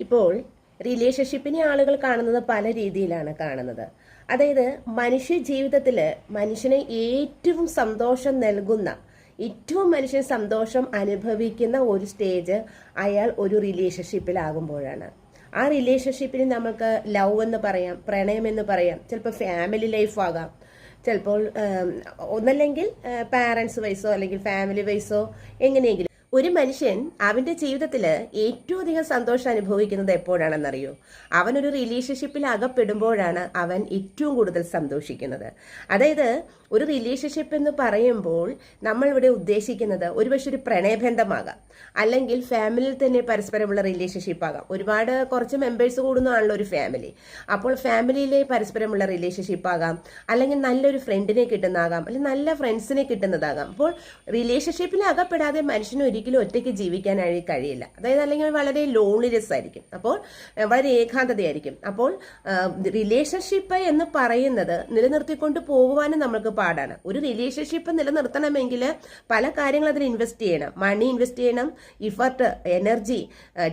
ഇപ്പോൾ റിലേഷൻഷിപ്പിനെ ആളുകൾ കാണുന്നത് പല രീതിയിലാണ് കാണുന്നത്. അതായത് മനുഷ്യ ജീവിതത്തിൽ മനുഷ്യനെ ഏറ്റവും സന്തോഷം നൽകുന്ന ഏറ്റവും മനുഷ്യൻ സന്തോഷം അനുഭവിക്കുന്ന ഒരു സ്റ്റേജ് അയാൾ ഒരു റിലേഷൻഷിപ്പിലാകുമ്പോഴാണ് ആ റിലേഷൻഷിപ്പിന് നമുക്ക് ലവ് എന്ന് പറയാം പ്രണയം എന്ന് പറയാം ചിലപ്പോൾ ഫാമിലി ലൈഫ് ആകാം. ചിലപ്പോൾ ഒന്നല്ലെങ്കിൽ പാരൻസ് വൈസോ അല്ലെങ്കിൽ ഫാമിലി വൈസോ എങ്ങനെയെങ്കിലും ഒരു മനുഷ്യൻ അവന്റെ ജീവിതത്തിൽ ഏറ്റവും അധികം സന്തോഷം അനുഭവിക്കുന്നത് എപ്പോഴാണെന്നറിയോ? അവൻ ഒരു റിലേഷൻഷിപ്പിൽ അകപ്പെടുമ്പോഴാണ് അവൻ ഏറ്റവും കൂടുതൽ സന്തോഷിക്കുന്നത്. അതായത് ഒരു റിലേഷൻഷിപ്പ് എന്ന് പറയുമ്പോൾ നമ്മൾ ഇവിടെ ഉദ്ദേശിക്കുന്നത് ഒരുപക്ഷെ ഒരു പ്രണയബന്ധമാകാം. അല്ലെങ്കിൽ ഫാമിലിയിൽ തന്നെ പരസ്പരമുള്ള റിലേഷൻഷിപ്പ് ആകാം. ഒരുപാട് കുറച്ച് മെമ്പേഴ്സ് കൂടുന്നതാണല്ലോ ഒരു ഫാമിലി അപ്പോൾ ഫാമിലിയിലെ പരസ്പരമുള്ള റിലേഷൻഷിപ്പ് ആകാം. അല്ലെങ്കിൽ നല്ലൊരു ഫ്രണ്ടിനെ കിട്ടുന്നതാകാം. അല്ലെങ്കിൽ നല്ല ഫ്രണ്ട്സിനെ കിട്ടുന്നതാകാം. അപ്പോൾ റിലേഷൻഷിപ്പിൽ അകപ്പെടാതെ മനുഷ്യന് ഒരിക്കലും ഒറ്റയ്ക്ക് ജീവിക്കാനായി കഴിയില്ല. അതായത് അല്ലെങ്കിൽ വളരെ ലോൺലിനെസ് ആയിരിക്കും. അപ്പോൾ വളരെ ഏകാന്തതയായിരിക്കും. അപ്പോൾ റിലേഷൻഷിപ്പ് എന്ന് പറയുന്നത് നിലനിർത്തിക്കൊണ്ട് പോകുവാനും നമുക്ക് പാടാണ്. ഒരു റിലേഷൻഷിപ്പ് നിലനിർത്തണമെങ്കിൽ പല കാര്യങ്ങൾ അതിൽ ഇൻവെസ്റ്റ് ചെയ്യണം. മണി ഇൻവെസ്റ്റ് ചെയ്യണം ഇഫർട്ട് എനർജി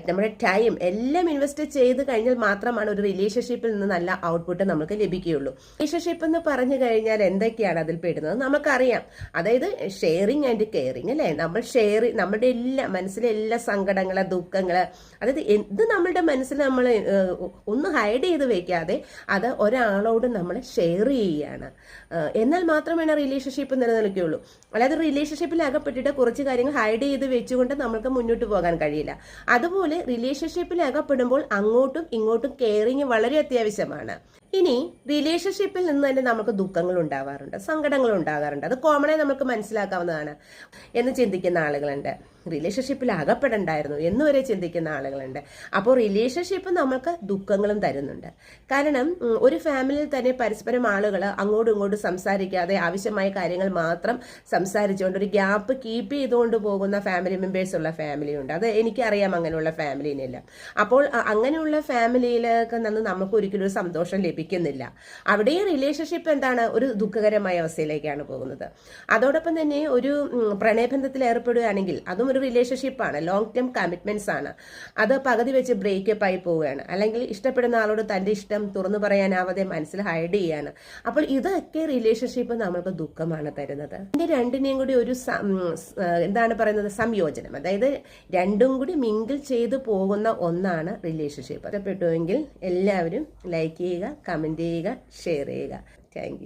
നമ്മുടെ ടൈം എല്ലാം ഇൻവെസ്റ്റ് ചെയ്ത് കഴിഞ്ഞാൽ മാത്രമാണ് ഒരു റിലേഷൻഷിപ്പിൽ നിന്ന് നല്ല ഔട്ട്പുട്ട് നമുക്ക് ലഭിക്കുകയുള്ളൂ. റിലേഷൻഷിപ്പ് എന്ന് പറഞ്ഞു കഴിഞ്ഞാൽ എന്തൊക്കെയാണ് അതിൽ പെടുന്നത്? നമുക്കറിയാം അതായത് ഷെയറിങ് ആൻഡ് കെയറിങ് അല്ലേ? നമ്മൾ ഷെയർ നമ്മുടെ എല്ലാ മനസ്സിലെ എല്ലാ സങ്കടങ്ങൾ ദുഃഖങ്ങൾ അതായത് എന്ത് നമ്മളുടെ മനസ്സിൽ നമ്മൾ ഒന്ന് ഹൈഡ് ചെയ്ത് വെക്കാതെ അത് ഒരാളോട് നമ്മൾ ഷെയർ ചെയ്യുകയാണ് എന്നാൽ മാത്രമേ റിലേഷൻഷിപ്പ് നിലനിൽക്കുകയുള്ളൂ. അല്ലാതെ റിലേഷൻഷിപ്പിൽ അകപ്പെട്ടിട്ട് കുറച്ച് കാര്യങ്ങൾ ഹൈഡ് ചെയ്ത് വെച്ചുകൊണ്ട് നമ്മൾക്ക് മുന്നോട്ട് പോകാൻ കഴിയില്ല. അതുപോലെ റിലേഷൻഷിപ്പിൽ അകപ്പെടുമ്പോൾ അങ്ങോട്ടും ഇങ്ങോട്ടും കെയറിങ് വളരെ അത്യാവശ്യമാണ്. ഇനി റിലേഷൻഷിപ്പിൽ നിന്ന് തന്നെ നമുക്ക് ദുഃഖങ്ങൾ ഉണ്ടാവാറുണ്ട് സങ്കടങ്ങൾ ഉണ്ടാകാറുണ്ട്. അത് കോമണായി നമുക്ക് മനസ്സിലാക്കാവുന്നതാണ് എന്ന് ചിന്തിക്കുന്ന ആളുകളുണ്ട്. റിലേഷൻഷിപ്പിൽ അകപ്പെടണ്ടായിരുന്നു എന്ന് വരെ ചിന്തിക്കുന്ന ആളുകളുണ്ട്. അപ്പോൾ റിലേഷൻഷിപ്പ് നമ്മൾക്ക് ദുഃഖങ്ങളും തരുന്നുണ്ട്. കാരണം ഒരു ഫാമിലിയിൽ തന്നെ പരസ്പരം ആളുകൾ അങ്ങോട്ടും ഇങ്ങോട്ടും സംസാരിക്കാതെ ആവശ്യമായ കാര്യങ്ങൾ മാത്രം സംസാരിച്ചുകൊണ്ട് ഒരു ഗ്യാപ്പ് കീപ്പ് ചെയ്തുകൊണ്ട് പോകുന്ന ഫാമിലി മെമ്പേഴ്സ് ഉള്ള ഫാമിലി ഉണ്ട്. അത് എനിക്കറിയാം അങ്ങനെയുള്ള ഫാമിലിനെല്ലാം അപ്പോൾ അങ്ങനെയുള്ള ഫാമിലിയിലൊക്കെ നിന്ന് നമുക്ക് ഒരിക്കലും ഒരു സന്തോഷം ലഭിക്കുന്നില്ല. അവിടെയും റിലേഷൻഷിപ്പ് എന്താണ്? ഒരു ദുഃഖകരമായ അവസ്ഥയിലേക്കാണ് പോകുന്നത്. അതോടൊപ്പം തന്നെ ഒരു പ്രണയബന്ധത്തിൽ ഏർപ്പെടുകയാണെങ്കിൽ അതും ഒരു റിലേഷൻഷിപ്പാണ് ലോങ് ടേം കമ്മിറ്റ്മെന്റ്സ് ആണ്. അത് പകുതി വെച്ച് ബ്രേക്കപ്പ് ആയി പോവുകയാണ്. അല്ലെങ്കിൽ ഇഷ്ടപ്പെടുന്ന ആളോട് തന്റെ ഇഷ്ടം തുറന്നു പറയാനാവാതെ മനസ്സിൽ ഹൈഡ് ചെയ്യാണ്. അപ്പോൾ ഇതൊക്കെ റിലേഷൻഷിപ്പ് നമ്മൾക്ക് ദുഃഖമാണ് തരുന്നത്. ഇതിന്റെ രണ്ടിനെയും കൂടി ഒരു എന്താണ് പറയുന്നത്? സംയോജനം. അതായത് രണ്ടും കൂടി മിങ്കിൾ ചെയ്തു പോകുന്ന ഒന്നാണ് റിലേഷൻഷിപ്പ് ഇഷ്ടപ്പെട്ടുവെങ്കിൽ എല്ലാവരും ലൈക്ക് ചെയ്യുക കമന്റ് ചെയ്യുക ഷെയർ ചെയ്യുക. താങ്ക്